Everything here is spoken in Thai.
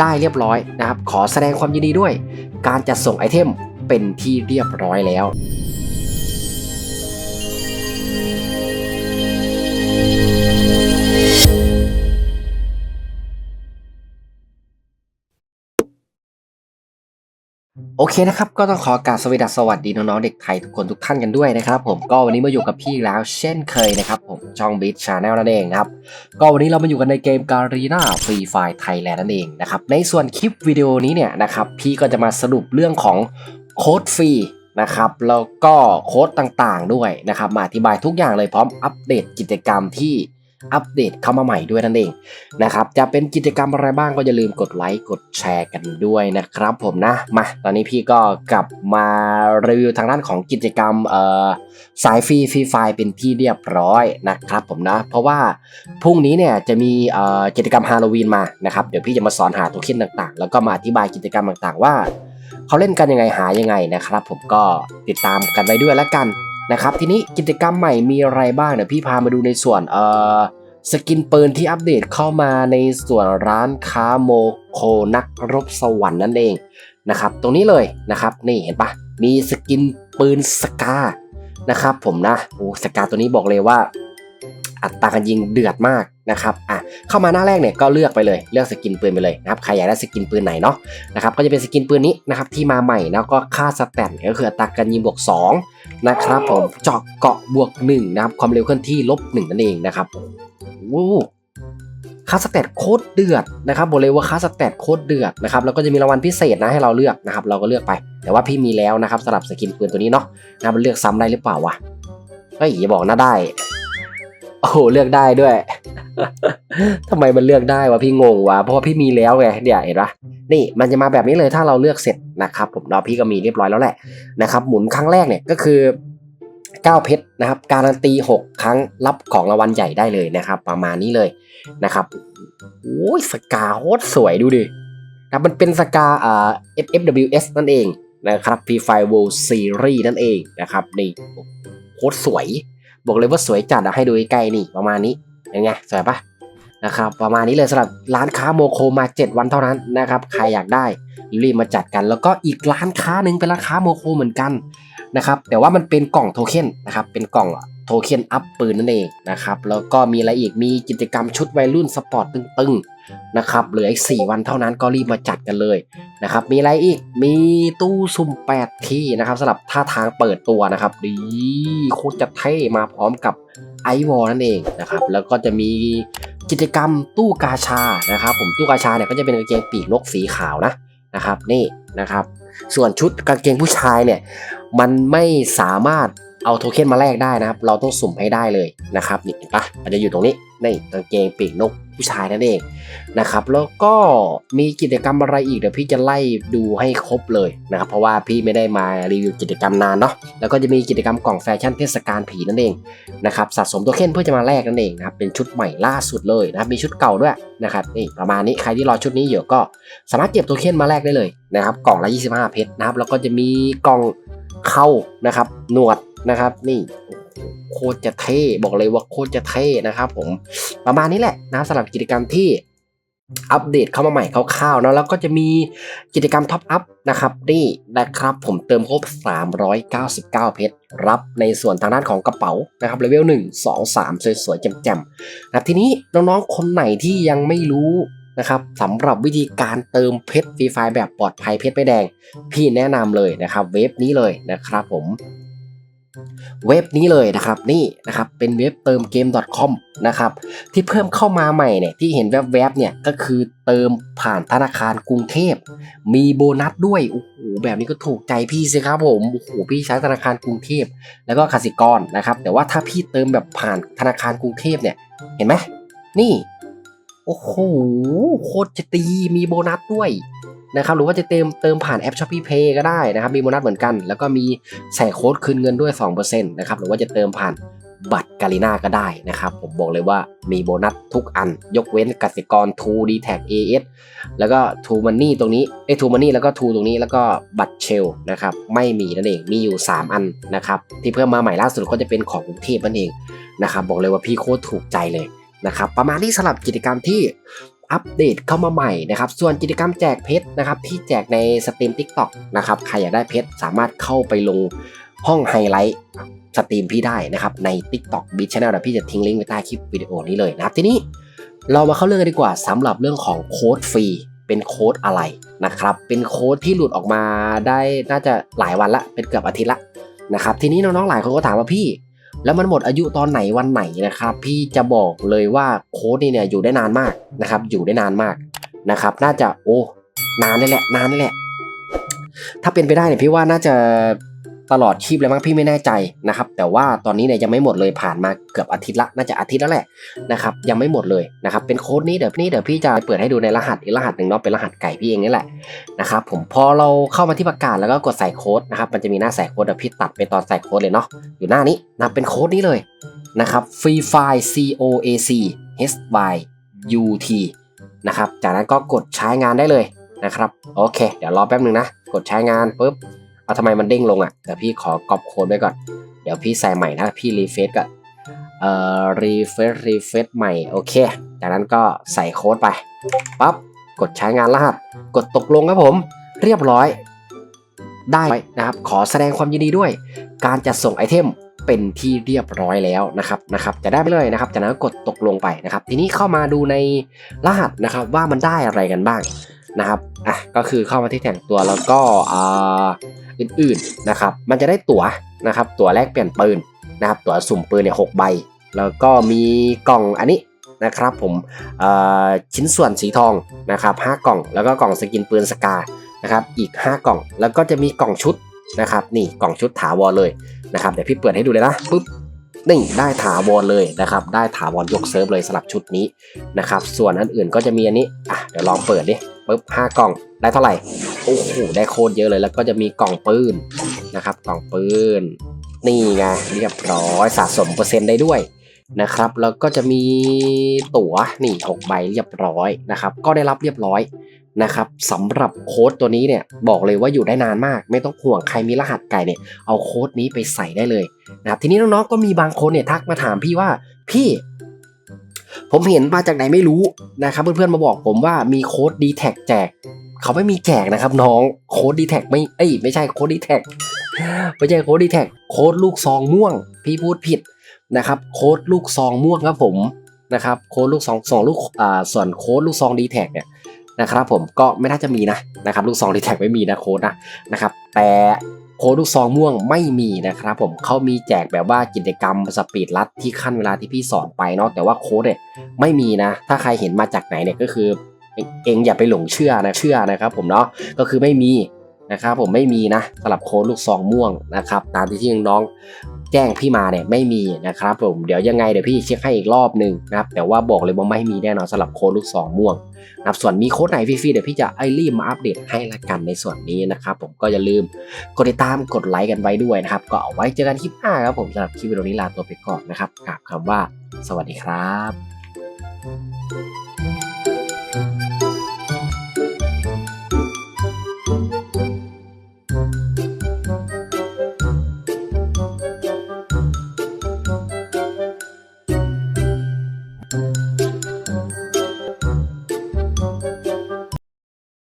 ได้เรียบร้อยนะครับ ขอแสดงความยินดีด้วย การจัดส่งไอเทมเป็นที่เรียบร้อยแล้ว โอเคนะครับ ก็ต้องขอกราบสวัสดีสวัสดีน้องๆเด็กไทยทุกคนทุกท่านกันด้วยนะครับ ผมก็วันนี้มาอยู่กับพี่แล้วเช่นเคยนะครับ ผมช่องบิทชาแนลนั่นเองนะครับ ก็วันนี้เรามาอยู่กันในเกมการีนาฟรีไฟไทยแลนด์นั่นเองนะครับ ในส่วนคลิปวิดีโอนี้เนี่ยนะครับพี่ก็จะมาสรุปเรื่องของโค้ดฟรีนะครับแล้วก็โค้ดต่างๆด้วยนะครับมาอธิบายทุกอย่างเลยพร้อมอัปเดตกิจกรรมที่ อัปเดตเข้ามาใหม่ด้วยนั่นเองนะครับจะเป็นกิจกรรมอะไรบ้างก็อย่าลืมกดไลค์กดแชร์กันด้วยนะครับผมนะมาตอนนี้พี่ก็กลับมารีวิวทางด้านของกิจกรรมเอ่อสายฟรีฟรีไฟเป็นที่เรียบร้อยนะครับผมนะ เพราะว่าพรุ่งนี้เนี่ยจะมีเอ่อกิจกรรมฮาโลวีนมานะครับเดี๋ยวพี่จะมาสอนหาโทเค็นต่างๆ แล้วก็มาอธิบายกิจกรรมต่างๆ ว่าเขาเล่นกันยังไงหายังไงนะครับ ผมก็ติดตามกันไปด้วยแล้วกันนะครับทีนี้กิจกรรมใหม่มีอะไรบ้างเดี๋ยวพี่พามาดูในส่วนเอ่อ สกินปืนที่อัปเดตเข้ามาในส่วนร้านค้าโมโคนักรบสวรรค์นั่นเองนะครับ ตรงนี้เลยนะครับ นี่เห็นปะมีสกินปืนสกานะครับผมนะโอ้สกาตัวนี้บอกเลยว่า อัตราการยิงเดือดมากนะครับอะเข้ามาหน้าแรกเนี่ยก็เลือกไปเลยเลือกสกินปืนไปเลยนะครับใครอยากได้สกินปืนไหนเนาะนะครับก็จะเป็นสกินปืนนี้นะครับที่มาใหม่แล้วก็ค่าสแตทเนี่ยก็คืออัตราการยิงบวก2นะครับผมเจาะเกาะบวก1นะครับความเร็วเคลื่อนที่ลบ1นั่นเองนะครับ ค่าสแตทโคตรเดือดนะครับบอกเลยว่าค่าสแตทโคตรเดือดนะครับแล้วก็จะมีรางวัลพิเศษนะให้เราเลือกนะครับเราก็เลือกไป แต่ว่าพี่มีแล้วนะครับสำหรับสกินปืนตัวนี้เนาะนะมันเลือกซ้ำได้หรือเปล่าวะเฮ้ยอย่าบอกนะได้ โอ้โหเลือกได้ด้วยทำไมมันเลือกได้วะพี่งงวะเพราะว่าพี่มีแล้วไงเดี๋ยวเห็นปะนี่มันจะมาแบบนี้เลยถ้าเราเลือกเสร็จนะครับผมเราพี่ก็มีเรียบร้อยแล้วแหละนะครับหมุนครั้งแรกเนี่ยก็คือ 9 เพชรนะครับ การันตี 6 ครั้งรับของรางวัลใหญ่ได้เลยนะครับ ประมาณนี้เลยนะครับโอ้ยสกาโคตรสวยดูดิครับมันเป็นสกาอ่า FFWS นั่นเองนะครับ P5 World Series นั่นเองนะครับนี่โคตรสวย บอกเลยว่าสวยจัดอะให้ดูใกล้ๆนี่ประมาณนี้ยังไงสวยปะนะครับประมาณนี้เลยสำหรับร้านค้าโมโคมา 7 วันเท่านั้นนะครับใครอยากได้รีบมาจัดกัน แล้วก็อีกร้านค้าหนึ่งเป็นร้านค้าโมโคเหมือนกัน นะครับแต่ว่ามันเป็นกล่องโทเค็นนะครับเป็นกล่องโทเค็นอัพปืนนั่นเองนะครับแล้วก็มีอะไรอีกมีกิจกรรมชุดวัยรุ่นสปอร์ตตึงๆนะครับเหลืออีก 4 วันเท่านั้นก็รีบมาจัดกันเลยนะครับมีอะไรอีกมีตู้สุ่ม8 ที่นะครับสำหรับท่าทางเปิดตัวนะครับดีโคตรจะเท่มาพร้อมกับไอวอลนั่นเองนะครับแล้วก็จะมีกิจกรรมตู้กาชานะครับผมตู้กาชาเนี่ยก็จะเป็นกางเกงปีกนกสีขาวนะนะครับนี่นะครับ ส่วนชุดกางเกงผู้ชายเนี่ยมันไม่สามารถ เอาโทเค็นมาแลกได้นะครับ เราต้องสุ่มให้ได้เลยนะครับนี่เห็นปะมันจะอยู่ตรงนี้นี่กางเกงปีกนกผู้ชายนั่นเองนะครับ แล้วก็มีกิจกรรมอะไรอีกเดี๋ยวพี่จะไล่ดูให้ครบเลยนะครับ เพราะว่าพี่ไม่ได้มารีวิวกิจกรรมนานเนาะแล้วก็จะมีกิจกรรมกล่องแฟชั่นเทศกาลผีนั่นเองนะครับสะสมโทเค็นเพื่อจะมาแลกนั่นเองนะครับเป็นชุดใหม่ล่าสุดเลยนะครับมีชุดเก่าด้วยนะครับนี่ประมาณนี้ใครที่รอชุดนี้อยู่ก็สามารถเก็บโทเค็นมาแลกได้เลยนะครับกล่องละ 25 เพชรนะครับแล้วก็จะมีกล่องเข้านะครับหนวด นะครับ นี่โคตรจะเท่บอกเลยว่าโคตรจะเท่นะครับ ผมประมาณนี้แหละนะสำหรับกิจกรรมที่อัปเดตเข้ามาใหม่คร่าวๆเนะแล้วก็จะมีกิจกรรมท็อปอัพนะครับนี่นะครับผมเติมครบ 399 เพชรรับในส่วนทางด้านของกระเป๋านะครับเลเวล 1 2 3 สวยๆแจ่มๆนะทีนี้น้องๆ คนไหนที่ยังไม่รู้นะครับสำหรับวิธีการเติมเพชรฟรีไฟแบบปลอดภัยเพชรไม่แดง พี่แนะนำเลยนะครับเว็บนี้เลยนะครับผม เว็บนี้เลยนะครับนี่นะครับเป็นเว็บเติมเกม .com นะครับที่เพิ่มเข้ามาใหม่เนี่ยที่เห็นแวบๆเนี่ยก็คือเติมผ่านธนาคารกรุงเทพ มีโบนัสด้วยโอ้โหแบบนี้ก็ถูกใจพี่สิครับผมโอ้โหพี่ใช้ธนาคารกรุงเทพ แล้วก็กสิกรนะครับแต่ว่าถ้าพี่เติมแบบผ่านธนาคารกรุงเทพเนี่ยเห็นไหมนี่โอ้โหโคตรจะตีมีโบนัสด้วย นะครับหรือว่าจะเติมเติมผ่านแอป Shopee Pay ก็ได้นะครับมีโบนัสเหมือนกัน แล้วก็มีใส่โค้ดคืนเงินด้วย2%นะครับหรือว่าจะเติมผ่านบัตรกาลิน่าก็ได้นะครับ ผมบอกเลยว่ามีโบนัสทุกอัน ยกเว้นกสิกร2 d t a g AS แล้วก็ True Money ตรงนี้เอ้ True Money แล้วก็ True ตรงนี้แล้วก็บัตรเชลนะครับไม่มีนั่นเองมีอยู่ 3 อันนะครับที่เพิ่มมาใหม่ล่าสุดก็จะเป็นของกรุงเทพนั่นเองนะครับบอกเลยว่าพี่โคตรถูกใจเลยนะครับประมาณนี้สำหรับกิจกรรมที่ อัปเดตเข้ามาใหม่นะครับ ส่วนกิจกรรมแจกเพชรนะครับ ที่แจกในสตรีม TikTok นะครับ ใครอยากได้เพชรสามารถเข้าไปลงห้องไฮไลท์สตรีมพี่ได้นะครับ ใน TikTok b i t Channel เดี๋ยวพี่จะทิ้งลิงก์ไว้ใต้คลิปวิดีโอนี้เลยนะครับ ทีนี้เรามาเข้าเรื่องกันดีกว่าสำหรับเรื่องของโค้ดฟรีเป็นโค้ดอะไรนะครับ เป็นโค้ดที่หลุดออกมาได้น่าจะหลายวันละ เป็นเกือบอาทิตย์ละนะครับ ทีนี้น้องๆหลายคนก็ถามว่าพี่ แล้วมันหมดอายุตอนไหนวันไหนนะครับ พี่จะบอกเลยว่าโค้ดนี่เนี่ยอยู่ได้นานมากนะครับ อยู่ได้นานมากนะครับ น่าจะโอ้นานนี่แหละ นานนี่แหละ ถ้าเป็นไปได้เนี่ยพี่ว่าน่าจะ ตลอดชีพเลยมั้งพี่ไม่แน่ใจนะครับ แต่ว่าตอนนี้เนี่ยยังไม่หมดเลยผ่านมาเกือบอาทิตย์ละน่าจะอาทิตย์แล้วแหละนะครับยังไม่หมดเลยนะครับเป็นโค้ดนี้เดี๋ยวนี่เดี๋ยวพี่จะเปิดให้ดูในรหัสอีกรหัสหนึ่งเนาะเป็นรหัสไก่พี่เองนี่แหละนะครับผมพอเราเข้ามาที่ประกาศแล้วก็กดใส่โค้ดนะครับมันจะมีหน้าใส่โค้ดเดี๋ยวพี่ตัดไปตอนใส่โค้ดเลยเนาะอยู่หน้านี้นะเป็นโค้ดนี้เลยนะครับ free file c o a c h y u t นะครับจากนั้นก็กดใช้งานได้เลยนะครับโอเค เดี๋ยวรอแป๊บนึงนะ กดใช้งานปุ๊บ เอาทำไมมันเด้งลงอะเดี๋ยวพี่ขอกรอบโค้ดไว้ก่อน เดี๋ยวพี่ใส่ใหม่นะพี่รีเฟซก็เอ่อรีเฟซรีเฟซใหม่โอเค จากนั้นก็ใส่โค้ดไปปั๊บกดใช้งานรหัส กดตกลงครับผม เรียบร้อย ได้นะครับ ขอแสดงความยินดีด้วย การจัดส่งไอเทมเป็นที่เรียบร้อยแล้วนะครับนะครับจะได้ไปเลยนะครับจากนั้นกดตกลงไปนะครับ ทีนี้เข้ามาดูในรหัสนะครับว่ามันได้อะไรกันบ้างนะครับ อะก็คือเข้ามาที่แต่งตัวแล้วก็อ่าอื่นๆนะครับ มันจะได้ตั๋วนะครับ ตั๋วแลกเปลี่ยนปืนนะครับ ตั๋วสุ่มปืนเนี่ยหกใบ แล้วก็มีกล่องอันนี้นะครับผมชิ้นส่วนสีทองนะครับห้ากล่อง แล้วก็กล่องสกินปืนสกานะครับอีก 5 กล่อง แล้วก็จะมีกล่องชุดนะครับนี่กล่องชุดถาวรเลยนะครับเดี๋ยวพี่เปิดให้ดูเลยนะปุ๊บนี่ได้ถาวรเลยนะครับได้ถาวรยกเซิร์ฟเลยสำหรับชุดนี้นะครับส่วนอันอื่นก็จะมีอันนี้อะเดี๋ยวลองเปิดดิ ปุ๊บห้ากล่องได้เท่าไหร่โอ้โหได้โคตรเยอะเลยแล้วก็จะมีกล่องปืนนะครับกล่องปืนนี่ไงเรียบร้อยสะสมเปอร์เซ็นต์ได้ด้วยนะครับแล้วก็จะมีตั๋วนี่6ใบเรียบร้อยนะครับ ก็ได้รับเรียบร้อยนะครับสำหรับโค้ดตัวนี้เนี่ยบอกเลยว่าอยู่ได้นานมาก ไม่ต้องห่วงใครมีรหัสไก่เนี่ยเอาโค้ดนี้ไปใส่ได้เลยนะครับทีนี้น้องๆก็มีบางคนเนี่ยทักมาถามพี่ว่าพี่ ผมเห็นมาจากไหนไม่รู้นะครับเพื่อนๆมาบอกผมว่ามีโค้ด d t แทแจก เขาไม่มีแจกนะครับ น้องโค้ด d t แทไม่เอ้ยไม่ใช่โค้ด d t แทไม่ใช่โค้ด d t แทโค้ดลูกซองม่วง พี่พูดผิดนะครับ โค้ดลูกซองม่วงครับผมนะครับโค้ดลูกซองสองลูกอ่าส่วนโค้ดลูกซอง d t แทเนี่ยนะครับผมก็ไม่น่าจะมีนะนะครับลูกซองดีแท็กไม่มีนะโค้ดนะนะครับแต่ โค้ดลูกซองม่วงไม่มีนะครับผมเขามีแจกแบบว่ากิจกรรมสปีดลัดที่ขั้นเวลาที่พี่สอนไปเนาะแต่ว่าโค้ดเนี่ยไม่มีนะ ถ้าใครเห็นมาจากไหนเนี่ยก็คือ เองเองอย่าไปหลงเชื่อนะเชื่อนะครับผมเนาะก็คือไม่มีนะครับผมไม่มีนะสำหรับโค้ดลูกซองม่วงนะครับตามที่ที่น้อง แจ้งพี่มาเนี่ยไม่มีนะครับผมเดี๋ยวยังไงเดี๋ยวพี่เช็คให้อีกรอบหนึ่งนะครับแต่ว่าบอกเลยว่าไม่มีแน่นอนสำหรับโค้ดลูกซองม่วงนะครับส่วนมีโค้ดไหนฟรีๆเดี๋ยวพี่จะไอรีบมาอัปเดตให้ละกันในส่วนนี้นะครับผมก็อย่าลืมกดติดตามกดไลค์กันไว้ด้วยนะครับก็เอาไว้เจอกันคลิปหน้าครับผมสำหรับคลิปวิดีโอนี้ลาตัวไปก่อนนะครับกับคำว่า สวัสดีครับ